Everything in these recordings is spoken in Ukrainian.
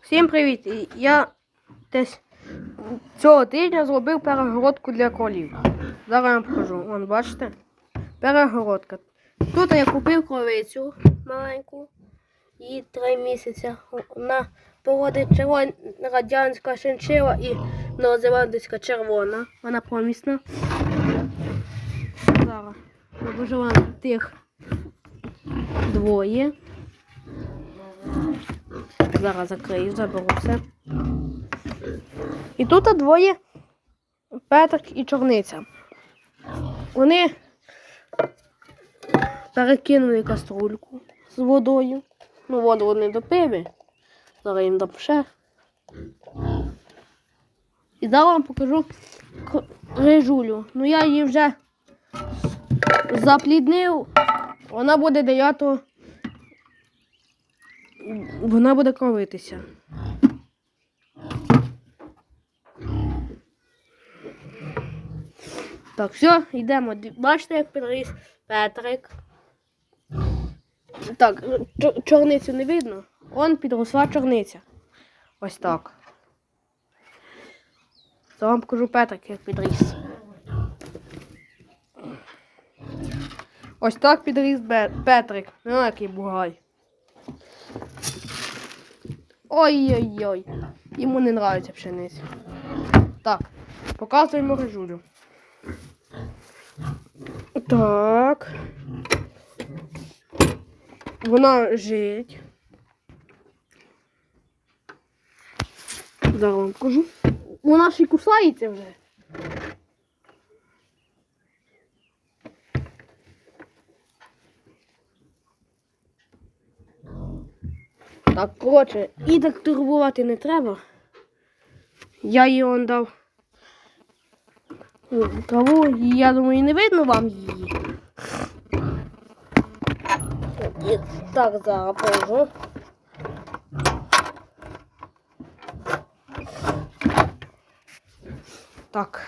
Всім привіт! Я десь цього тижня зробив перегородку для кролів. Зараз я вам покажу. Вон, бачите? Перегородка. Тут я купив кровицю маленьку. Їй три місяці. Вона погодить червона радянська шиншила і новозеландська червона. Вона помісна. Зараз. Вам тих двоє. Зараз закрию, заберу все. І тут двоє Петрик і чорниця. Вони перекинули каструльку з водою. Ну, воду вони допили. Зараз їм ще. І зараз вам покажу рижулю. Ну я її вже запліднив. Вона буде 9 вона буде кровитися. Так, все, йдемо. Бачите, як підріс Петрик. Так, чорницю не видно. Он підросла чорниця. Ось так. Це вам покажу Петрик, як підріс. Ось так підріс Петрик. Ну, який бугай. Ой-ой-ой. Йому не нравиться пшениця. Так, показуємо режулю. Так. Вона жить. Зараз вам покажу. Вона ж і кусається вже. Так, коротше, і так турбувати не треба. Я їй он дав траву, і я думаю, не видно вам її. І так, зараз. Так.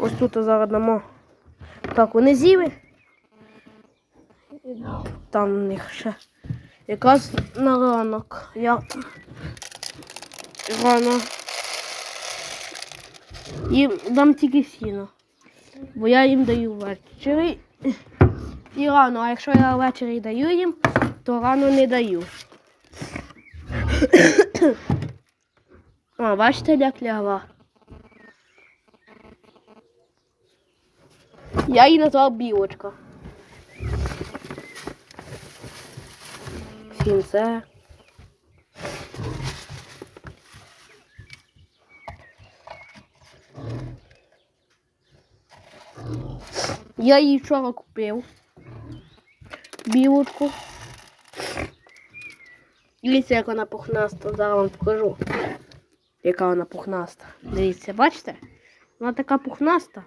Ось тут зараз дамо. Так, вони з'їли. Там них ще якраз на ранок. Я рано їм дам тільки сіно. Бо я їм даю ввечері і рано, а якщо я ввечері даю їм, то рано не даю. О, бачите, як лягла. Я її назвав білочка. Сінце. Я її вчора купив. Білочку. Дивіться, як вона пухнаста. Зараз вам покажу. Яка вона пухнаста. Дивіться, бачите? Вона така пухнаста.